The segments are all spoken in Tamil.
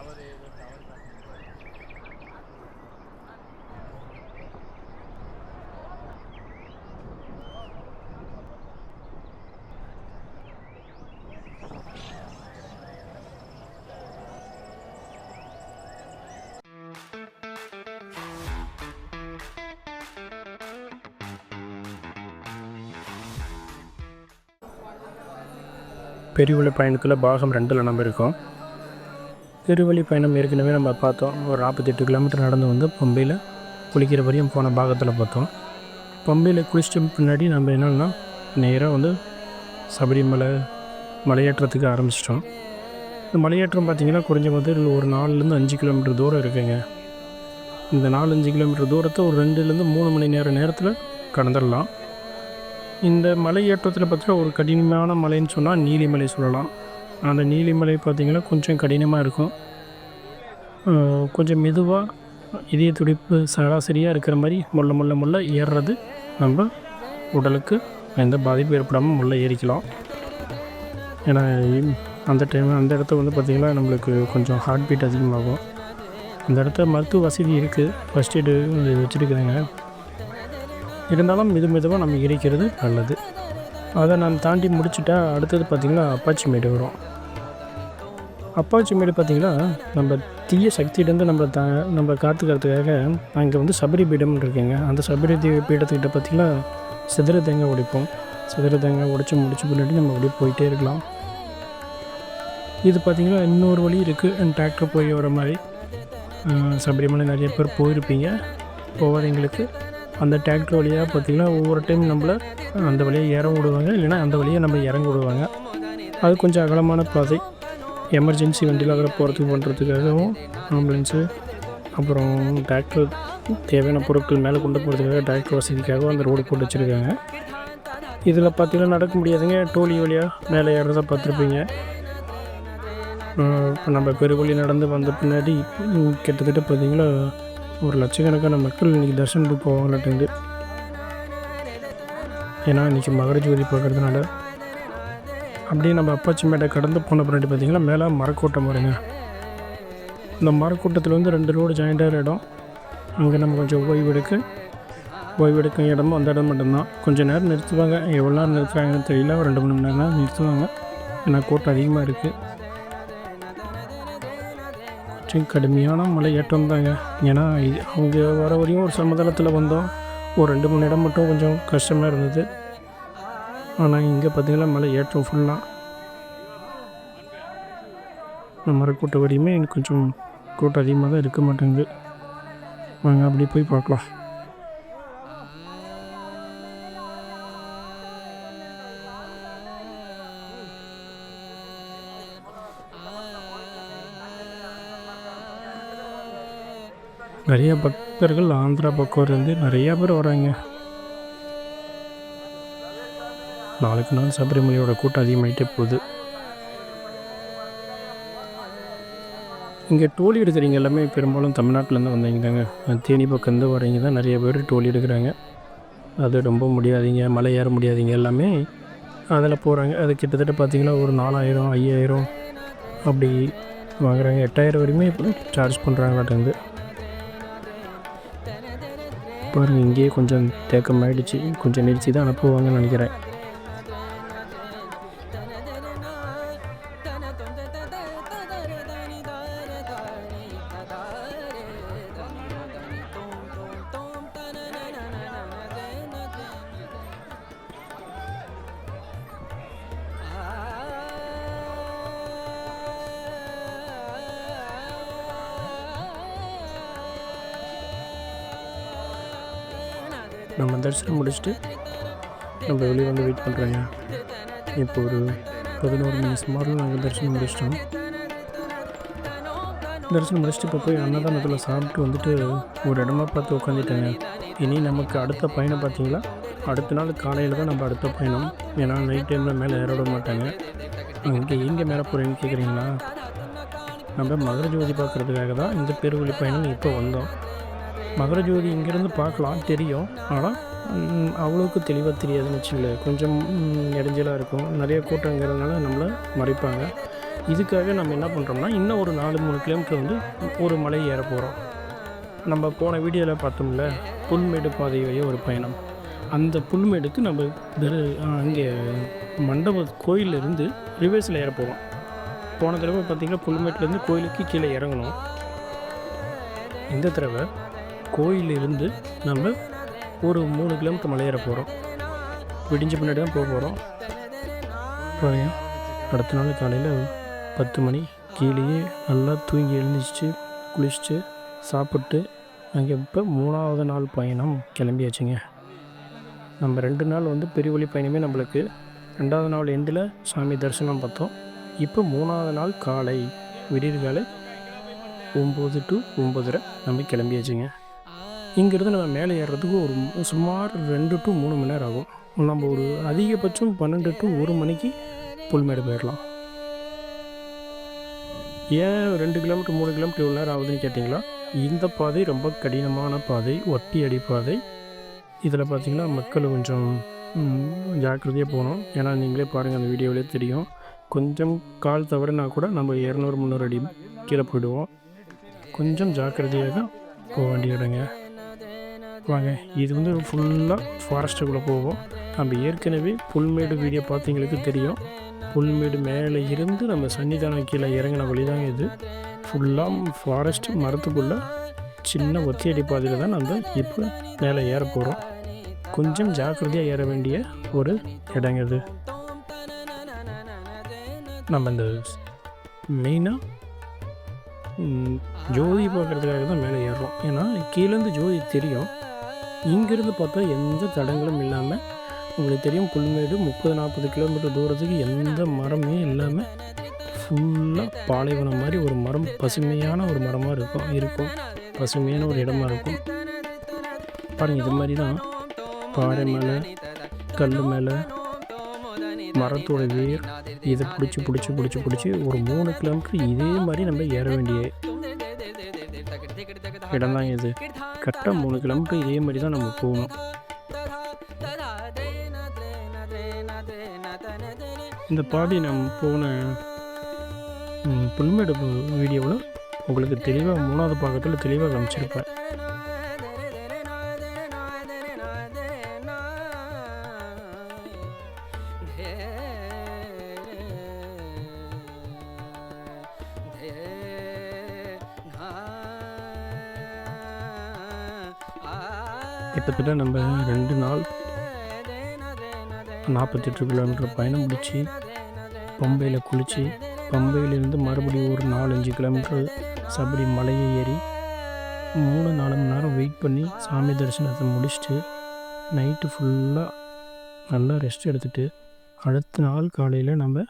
ஜெயிச்சாமி டவர் ஏதோ பெரிய உள்ள பயணத்தில் பாகம் ரெண்டில் நம்ம இருக்கோம். திருவழி பயணம் ஏற்கனவே நம்ம பார்த்தோம். ஒரு நாற்பத்தெட்டு கிலோமீட்டர் நடந்து வந்து பம்பையில் குளிக்கிற வரையும் போன பாகத்தில் பார்த்தோம். பம்பையில் குளிச்சிட்டு பின்னாடி நம்ம என்னென்னா நேராக வந்து சபரிமலை மலையேற்றத்துக்கு ஆரம்பிச்சிட்டோம். இந்த மலையேற்றம் பார்த்திங்கன்னா குறைஞ்ச ஒரு நாலுலேருந்து அஞ்சு கிலோமீட்டர் தூரம் இருக்குங்க. இந்த நாலு அஞ்சு கிலோமீட்டர் தூரத்தை ஒரு ரெண்டுலேருந்து மூணு மணி நேரம் நேரத்தில் கடந்துடலாம். இந்த மலையேற்றத்தில் பார்த்தீங்கன்னா ஒரு கடினமான மலைன்னு சொன்னால் நீலிமலை சொல்லலாம். அந்த நீலிமலை பார்த்திங்கன்னா கொஞ்சம் கடினமாக இருக்கும். கொஞ்சம் மெதுவாக இதய துடிப்பு சராசரியாக இருக்கிற மாதிரி முள்ள முள்ள முள்ள ஏறுறது நம்ம உடலுக்கு எந்த பாதிப்பும் ஏற்படாமல் முள்ள ஏறிக்கலாம். ஏன்னா அந்த டைம் அந்த இடத்த வந்து பார்த்திங்கன்னா நம்மளுக்கு கொஞ்சம் ஹார்ட் பீட் அதிகமாகும். அந்த இடத்த மருத்துவ வசதி இருக்குது ஃபஸ்ட் எய்டு வச்சுருக்குதுங்க இருந்தாலும் மெது மெதுவாக நம்ம எரிக்கிறது நல்லது. அதை நான் தாண்டி முடிச்சுட்டா அடுத்தது பார்த்திங்கன்னா அப்பாச்சி மேடு வரும். அப்பாச்சி மேடு பார்த்திங்கன்னா நம்ம தீய சக்தியிலேருந்து நம்ம த நம்ம காத்துக்கிறதுக்காக அங்கே வந்து சபரி பீடம் இருக்குங்க. அந்த சபரி தீ- பீடத்துக்கிட்ட பார்த்திங்கன்னா சிதற தேங்காய் உடைப்போம். சிதற தேங்காய் உடைச்சி முடிச்சு பின்னாடி நம்ம அப்படியே போயிட்டே இருக்கலாம். இது பார்த்திங்கன்னா இன்னொரு வழி இருக்குது டிராக்டர் போய் வர மாதிரி. சபரிமலை நிறைய பேர் போயிருப்பீங்க. போகாதவங்களுக்கு அந்த டிராக்டர் வழியாக பார்த்திங்கன்னா ஒவ்வொரு டைம் நம்மள அந்த வழியாக இறங்க விடுவாங்க. இல்லைனா அந்த வழியாக நம்ம இறங்க விடுவாங்க. அது கொஞ்சம் அகலமான பாதை. எமர்ஜென்சி வண்டியில் அதில் போகிறதுக்கு பண்ணுறதுக்காகவும் ஆம்புலன்ஸு அப்புறம் டிராக்டர் தேவையான பொருட்கள் மேலே கொண்டு போகிறதுக்காக டிராக்டர் வசதிக்காகவும் அந்த ரோடு போட்டு வச்சுருக்காங்க. இதில் பார்த்தீங்கன்னா நடக்க முடியாதுங்க. டோலி வழியாக மேலே ஏறதை பார்த்துருப்பீங்க. இப்போ நம்ம பெருவழி நடந்து வந்த பின்னாடி கிட்டத்தட்ட பார்த்தீங்கன்னா ஒரு லட்சக்கணக்கான மக்கள் இன்றைக்கி தரிசனத்துக்கு போவாங்களாட்டுங்குது. ஏன்னா இன்றைக்கி மகர ஜோதி பார்க்குறதுனால அப்படியே நம்ம அப்பாச்சி மேடை கடந்து போன பின்னாடி பார்த்திங்கன்னா மேலே மரக்கூட்டம் வருங்க. இந்த மரக்கூட்டத்தில் வந்து ரெண்டு ரோடு ஜாயிண்டாகிற இடம். அங்கே நம்ம கொஞ்சம் ஓய்வெடுக்க ஓய்வெடுக்கும் இடமும் அந்த இடம் மட்டும்தான். கொஞ்சம் நேரம் நிறுத்துவாங்க. எவ்வளோ நேரம் நிறுத்துறாங்கன்னு தெரியல. ஒரு ரெண்டு மணி நேரம் நிறுத்துவாங்க. ஏன்னா கூட்டம் அதிகமாக இருக்குது கொஞ்சம் கடுமையான மலை ஏற்றம் தாங்க. ஏன்னா இது அவங்க வர வரையும் ஒரு சமதளத்தில் வந்தோம். ஒரு ரெண்டு மணி இடம் மட்டும் கொஞ்சம் கஷ்டமாக இருந்தது. ஆனால் இங்கே பார்த்தீங்கன்னா மலை ஏற்றம் ஃபுல்லாக இந்த மரக்கூட்ட வரையுமே எனக்கு கொஞ்சம் கூட்டம் அதிகமாக தான் இருக்க மாட்டேங்குது. வாங்க அப்படி போய் பார்க்கலாம். நிறைய பக்தர்கள் ஆந்திரா பக்கம் இருந்து நிறையா பேர் வராங்க. நாளுக்கு நாள் சபரிமலையோட கூட்டம் அதிகமாகிட்டே போகுது. இங்கே டோலி எடுக்கிறீங்க எல்லாமே பெரும்பாலும் தமிழ்நாட்டிலேருந்து வந்தவங்க தாங்க தேனி பக்கம்ந்து வரீங்க தான் நிறைய பேர் டோலி எடுக்கிறாங்க. அது ரொம்ப முடியாதீங்க மலை ஏற முடியாதீங்க எல்லாமே அதில் போகிறாங்க அது கிட்டத்தட்ட பார்த்தீங்கன்னா ஒரு நாலாயிரம் ஐயாயிரம் அப்படி வாங்குறாங்க. எட்டாயிரம் வரையுமே இப்போ சார்ஜ் பண்ணுறாங்களாட்டேருந்து பாருங்கள் இங்கேயே கொஞ்சம் தேக்கமாகிடுச்சு கொஞ்சம் நிறுத்தி தான் அனுப்புவாங்கன்னு நினைக்கிறேன். நம்ம தரிசனம் முடிச்சுட்டு நம்ம வெளியே வந்து வெயிட் பண்ணுறோங்க இப்போ ஒரு பதினோரு மணி சுமாரில் நாங்கள் தரிசனம் முடிச்சிட்டோம். தரிசனம் முடிச்சுட்டு இப்போ போய் அன்னதானத்தில் சாப்பிட்டு வந்துட்டு ஒரு இடமா பார்த்து உட்காந்துட்டேங்க இனி நமக்கு அடுத்த பயணம் பார்த்தீங்களா? அடுத்த நாள் காலையில் தான் நம்ம அடுத்த பயணம். ஏன்னா நைட் டைமில் மேலே ஏற விட மாட்டாங்க. இங்கே எங்கே மேலே போகிறேன்னு கேட்குறீங்களா நம்ம மதுரை ஜோதி பார்க்குறதுக்காக தான் இந்த பெருவழி பயணம் இப்போ வந்தோம். மகர ஜோதி இங்கேருந்து பார்க்கலாம் தெரியும். ஆனால் அவ்வளோக்கு தெளிவாக தெரியாதுன்னு வச்சுங்களேன் கொஞ்சம் இடைஞ்சலாக இருக்கும். நிறைய கூட்டங்கிறதுனால நம்மளை மறைப்பாங்க. இதுக்காக நம்ம என்ன பண்ணுறோம்னா இன்னும் ஒரு நாலு மூணு கிலோமீட்டர் வந்து ஒரு மலை ஏற போகிறோம் நம்ம போன வீடியோவில் பார்த்தோம்ல புல்மேடு பாதை வழியாக ஒரு பயணம். அந்த புல்மேடுக்கு நம்ம அங்கே மண்டப கோயிலிருந்து ரிவர்ஸில் ஏற போகிறோம் போன தடவை பார்த்திங்கன்னா புல்மேட்லேருந்து கோயிலுக்கு கீழே இறங்கணும் இந்த தடவை கோயிலிருந்து நம்ம ஒரு மூணு கிலோமீட்டர் மலையேற போகிறோம் விடிஞ்ச பின்னாடி தான் போக போகிறோம் பாருங்க அடுத்த நாள் காலையில் பத்து மணி கீழேயே நல்லா தூங்கி எழுந்திரிச்சு குளிச்சுட்டு சாப்பிட்டு அங்கே இப்போ மூணாவது நாள் பயணம் கிளம்பியாச்சுங்க. நம்ம ரெண்டு நாள் வந்து பெரிய வழி பயணமே நம்மளுக்கு. ரெண்டாவது நாள் எண்டில் சாமி தரிசனம் பார்த்தோம். இப்போ மூணாவது நாள் காலை விடியற்காலை ஒம்பது டு ஒம்பதரை நம்ம கிளம்பியாச்சுங்க. இங்கேருந்து நம்ம மேலே ஏறுறதுக்கு ஒரு சுமார் ரெண்டு டு மூணு மணி நேரம் ஆகும். நம்ம ஒரு அதிகபட்சம் பன்னெண்டு டு ஒரு மணிக்கு புல்மேடு போயிடலாம். ஏன் ரெண்டு கிலோமீட்டர் மூணு கிலோமீட்டர் இவ்வளோ நேரம் ஆகுதுன்னு கேட்டிங்களா? இந்த பாதை ரொம்ப கடினமான பாதை ஒட்டி அடி பாதை. இதில் பார்த்தீங்கன்னா மக்கள் கொஞ்சம் ஜாக்கிரதையாக போகணும். ஏன்னா நீங்களே பாருங்கள் அந்த வீடியோவிலே தெரியும். கொஞ்சம் கால் தவறுனா கூட நம்ம இரநூறு முந்நூறு அடி கீழே போயிடுவோம். கொஞ்சம் ஜாக்கிரதையாக போக வேண்டிய இடங்க. வாங்க இது வந்து ஃபுல்லாக ஃபாரஸ்ட்டுக்குள்ளே போவோம். நம்ம ஏற்கனவே புல்மேடு வீடியோ பார்த்தீங்களுக்கு தெரியும். புல்மேடு மேலே இருந்து நம்ம சன்னிதானம் கீழே இறங்கின வழி தாங்க இது. ஃபுல்லாக ஃபாரஸ்ட் மரத்துக்குள்ளே சின்ன ஒத்தியடி பாதையில் தான் நம்ம இப்போ மேலே ஏற போகிறோம் கொஞ்சம் ஜாக்கிரதையாக ஏற வேண்டிய ஒரு இடங்க இது. நம்ம இந்த மெயினாக ஜோதி பார்க்குறதுக்காக தான் மேலே ஏறுறோம். ஏன்னா கீழேருந்து ஜோதி தெரியும். இங்கேருந்து பார்த்தா எந்த தடங்களும் இல்லாமல் உங்களுக்கு தெரியும் புல்மேடு முப்பது நாற்பது கிலோமீட்டர் தூரத்துக்கு எந்த மரமே இல்லாமல் ஃபுல்லாக பாலைவனம் மாதிரி ஒரு மரம் பசுமையான ஒரு மரமாக இருக்கும் இருக்கும். பசுமையான ஒரு இடமா இருக்கும். பாருங்கள் இது மாதிரி தான் பாறை மேலே கல் மேலே மரத்தோட வேர். இதை பிடிச்சி பிடிச்சி பிடிச்சி பிடிச்சி ஒரு மூணு கிலோமீட்டர் இதே மாதிரி நம்ம ஏற வேண்டிய இடம் தான் இது. கரெக்டாக மூணு கிலோமீட்டர் இதே மாதிரி தான் நம்ம போகணும். இந்த பாதி நம்ம போன புல்மேடு வீடியோவில் உங்களுக்கு தெளிவாக மூணாவது பாகத்தில் தெளிவாக காமிச்சிருப்பேன். கிட்டத்தட்ட நம்ம ரெண்டு நாள் நாற்பத்தெட்டு கிலோமீட்டர் பயணம் முடித்து பம்பையில் குளித்து பம்பையிலேருந்து மறுபடியும் ஒரு நாலஞ்சு கிலோமீட்டர் சபரி மலையை ஏறி மூணு நாலு மணி நேரம் வெயிட் பண்ணி சாமி தரிசனத்தை முடிச்சுட்டு நைட்டு ஃபுல்லாக நல்லா ரெஸ்ட் எடுத்துட்டு அடுத்த நாள் காலையில் நம்ம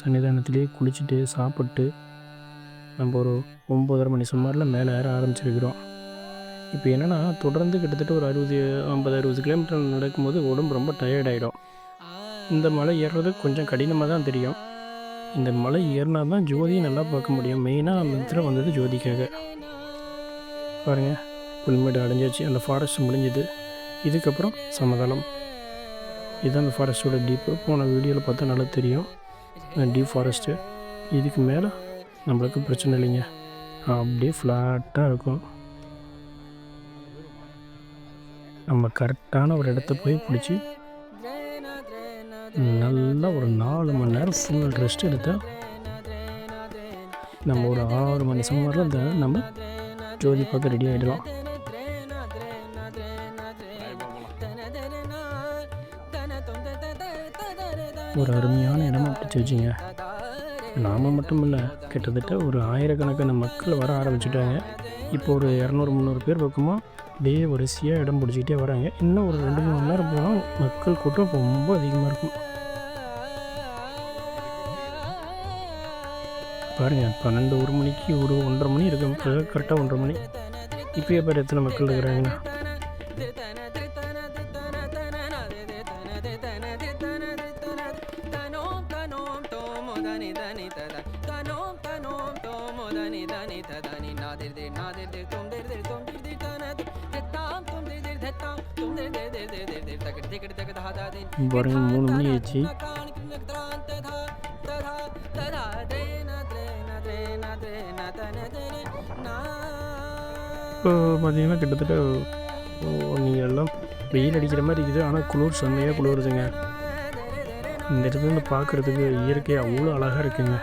சன்னிதானத்திலே குளிச்சுட்டு சாப்பிட்டு நம்ம ஒரு ஒம்பதரை மணி சுமாரில் மேலே ஏற ஆரம்பிச்சிருக்கிறோம். இப்போ என்னென்னா தொடர்ந்து கிட்டத்தட்ட ஒரு அறுபது ஐம்பது அறுபது கிலோமீட்டர் நடக்கும்போது உடம்பு ரொம்ப டயர்ட் ஆகிடும் இந்த மலை ஏறுறது கொஞ்சம் கடினமாக தான் தெரியும். இந்த மலை ஏறினா தான் ஜோதியை நல்லா பார்க்க முடியும். மெயினாக மித்திரம் வந்தது ஜோதிக்காக. பாருங்கள் புல்மேடு அடைஞ்சாச்சு. அந்த ஃபாரஸ்ட் முடிஞ்சது. இதுக்கப்புறம் சமதளம். இதுதான் அந்த ஃபாரஸ்ட்டோட டீப்பு போன வீடியோவில் பார்த்தா நல்லா தெரியும். டீப் ஃபாரஸ்ட்டு இதுக்கு மேலே நம்மளுக்கு பிரச்சனை இல்லைங்க. அப்படியே ஃப்ளாட்டாக இருக்கும். நம்ம கரெக்டான ஒரு இடத்த போய் பிடிச்சி நல்லா ஒரு நாலு மணி நேரம் ஃபுல் ரெஸ்ட் எடுத்தால் நம்ம ஒரு ஆறு மணி சம்மரில் இந்த நம்ம ஜோதி பார்க்க ரெடி ஆகிடலாம் ஒரு அருமையான இடமா பிடிச்சி வச்சிங்க. நாம் மட்டும் இல்லை கிட்டத்தட்ட ஒரு ஆயிரக்கணக்கான மக்கள் வர ஆரம்பிச்சிட்டாங்க. இப்போ ஒரு இரநூறு முந்நூறு பேர் பக்கமாக அப்படியே வரிசையாக இடம் பிடிச்சிக்கிட்டே வராங்க. இன்னும் ஒரு ரெண்டு மூணு மணி நேரம் போனால் மக்கள் கூட்டம் ரொம்ப அதிகமாக இருக்கும். பாருங்கள் பன்னெண்டு ஒரு மணிக்கு ஒரு ஒன்றரை மணி இருக்கு கரெக்டாக ஒன்றரை மணி. இப்போயே பாரு எத்தனை மக்கள் இருக்கிறாங்கன்னா பாருங்க மூணு மணி ஆயிடுச்சு. இப்போ பார்த்தீங்கன்னா கிட்டத்தட்ட நீங்கள் எல்லாம் வெயில் அடிக்கிற மாதிரி இருக்குது. ஆனால் குளிர் செம்மையாக குளிருதுங்க. இந்த இடத்துல பார்க்குறதுக்கு இயற்கை அவ்வளோ அழகாக இருக்குங்க.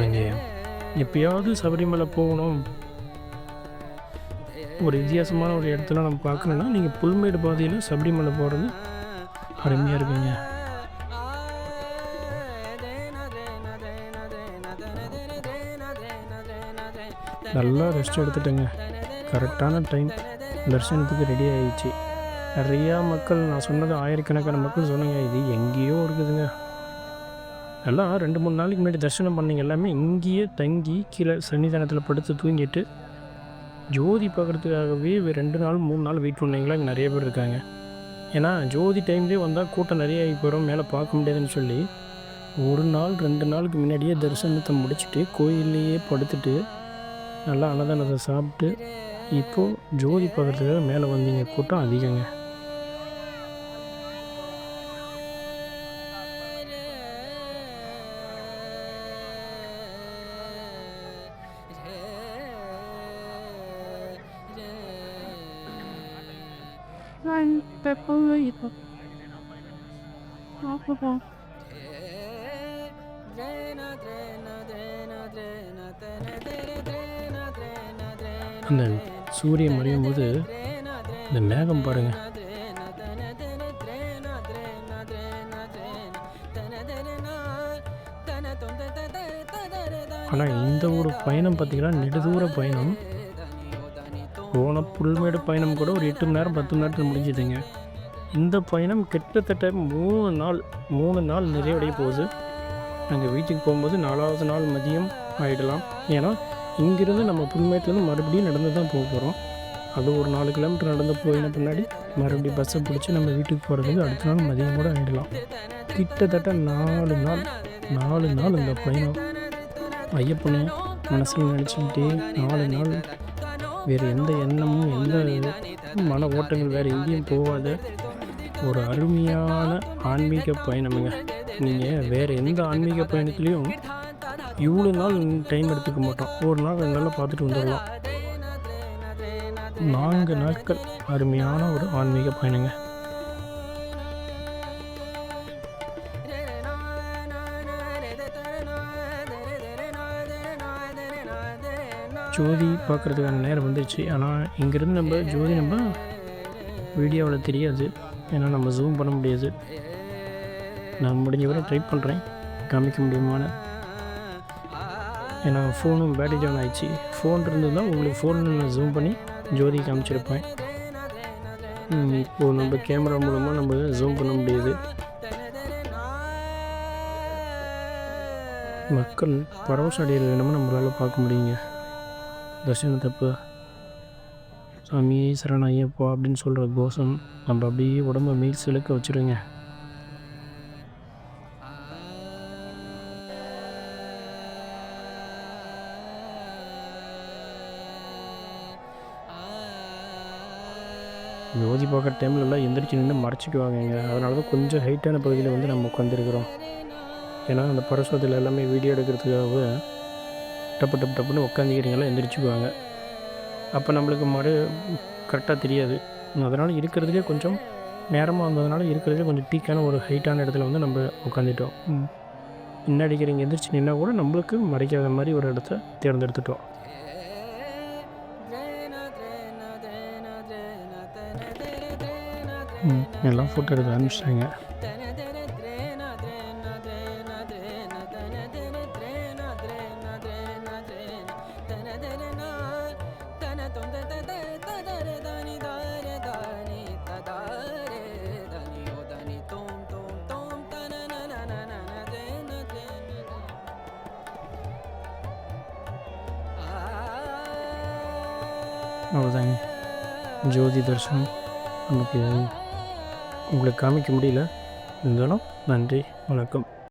நீங்கள் எப்பயாவது சபரிமலை போகணும். ஒரு வித்தியாசமான ஒரு இடத்துல நம்ம பார்க்கணுன்னா நீங்கள் புல்மேடு பாதையில் சபரிமலை போகிறது அருமையாக இருக்குங்க. நல்லா ரெஸ்ட் எடுத்துட்டேங்க. கரெக்டான டைம் தரிசனத்துக்கு ரெடி ஆகிடுச்சு நிறையா மக்கள் நான் சொன்னது ஆயிரக்கணக்கான மக்கள் சொன்னீங்க இது எங்கேயோ இருக்குதுங்க. எல்லாம் ரெண்டு மூணு நாளைக்கு முன்னாடி தரிசனம் பண்ணீங்க எல்லாமே இங்கேயே தங்கி கீழே சன்னிதானத்தில் படுத்து தூங்கிட்டு ஜோதி பார்க்குறதுக்காகவே ரெண்டு நாள் மூணு நாள் வெயிட் பண்ணீங்களா? இங்கே நிறைய பேர் இருக்காங்க. ஏன்னா ஜோதி டைம்லேயே வந்தால் கூட்டம் நிறைய ஆகி போயிடும் மேலே பார்க்க முடியாதுன்னு சொல்லி. ஒரு நாள் ரெண்டு நாளுக்கு முன்னாடியே தரிசனத்தை முடிச்சுட்டு கோயில்லையே படுத்துட்டு நல்லா அன்னதானத்தை சாப்பிட்டு இப்போது ஜோதி பார்க்குறதுக்காக மேலே வந்தீங்க. கூட்டம் அதிகங்க. அந்த சூரியன் மறையும் போது இந்த மேகம் பாருங்க. ஆனால் இந்த ஒரு பயணம் பார்த்தீங்கன்னா நெடுதூர பயணம். போன புல்மேடு பயணம் கூட ஒரு எட்டு மணி நேரம் பத்து மணி நேரத்தில் முடிஞ்சுதுங்க. இந்த பயணம் கிட்டத்தட்ட மூணு நாள் மூணு நாள் நிறைவடைய போகுது. நாங்கள் வீட்டுக்கு போகும்போது நாலாவது நாள் மதியம் ஆகிடலாம் ஏன்னா இங்கிருந்து நம்ம புல்மேட்லேருந்து மறுபடியும் நடந்து தான் போக போகிறோம் அது ஒரு நாலு கிலோமீட்டர் நடந்து போயின பின்னாடி மறுபடியும் பஸ்ஸை பிடிச்சி நம்ம வீட்டுக்கு போகிறதுக்கு அடுத்த நாள் மதியம் கூட ஆகிடலாம் கிட்டத்தட்ட நாலு நாள் நாலு நாள் இந்த பயணம். ஐயப்பனை மனசில் நினச்சிக்கிட்டே நாலு நாள். வேறு எந்த எண்ணமும் எந்த மன ஓட்டங்கள் வேறு எங்கேயும் போகாத. ஒரு அருமையான ஆன்மீக பயணமுங்க. நீங்கள் வேறு எந்த ஆன்மீக பயணத்துலேயும் இவ்வளோ நாள் டைம் எடுத்துக்க மாட்டோம். ஒரு நாள் ரெண்டு நாளில் பார்த்துட்டு வந்துடலாம். நான்கு நாட்கள் அருமையான ஒரு ஆன்மீக பயணங்க. ஜோதி பார்க்குறதுக்கான நேரம் வந்துருச்சு. ஆனால் இங்கேருந்து நம்ம ஜோதி நம்ம வீடியோவில் தெரியாது. ஏன்னா நம்ம ஜூம் பண்ண முடியாது. நான் முடிஞ்ச வரை ட்ரை பண்ணுறேன் காமிக்க முடியுமான. ஏன்னா ஃபோனும் பேட்டரி ஜான் ஆயிடுச்சு. ஃபோன் இருந்ததுன்னா உங்களுக்கு ஃபோனில் நான் ஜூம் பண்ணி ஜோதி காமிச்சிருப்பேன். இப்போது நம்ம கேமரா மூலமாக நம்ம ஜூம் பண்ண முடியுது. மக்கள் பரவச அடையிறது என்னமோ நம்மளால் பார்க்க முடியுங்க. தரிசனத்தப்போ சாமியே சரண ஐயப்பா அப்படின்னு சொல்கிற கோஷம் நம்ம அப்படியே உடம்ப மீல் சிலுக்க வச்சுருங்க. ஜோதி பார்க்குற டைம்ல எல்லாம் எந்திரிச்சு நின்று மறைச்சிக்குவாங்கங்க. அதனால தான் கொஞ்சம் ஹைட்டான பகுதியில் வந்து நம்ம உட்காந்துருக்குறோம் ஏன்னா அந்த பரஸ்வத்தில் எல்லாமே வீடியோ எடுக்கிறதுக்காக டப்பு டப்பு டப்புன்னு உட்காந்துக்கிறீங்களா எந்திரிச்சுக்குவாங்க. அப்போ நம்மளுக்கு மறு கரெக்டாக தெரியாது. அதனால் இருக்கிறதுலே கொஞ்சம் நேரமாக வந்ததுனால இருக்கிறதுலே கொஞ்சம் பீக்கான ஒரு ஹைட்டான இடத்துல வந்து நம்ம உட்காந்துட்டோம் இருக்கிறவங்க எந்திரிச்சு நின்னா கூட நம்மளுக்கு மறைக்காத மாதிரி ஒரு இடத்த தேர்ந்தெடுத்துட்டோம். எல்லாம் ஃபோட்டோ எடுக்க ஆரம்பிச்சிட்டாங்க. அவ்வளோதாங்க ஜோதி தரிசனம் நமக்கு உங்களுக்கு காமிக்க முடியல. இருந்தாலும் நன்றி வணக்கம்.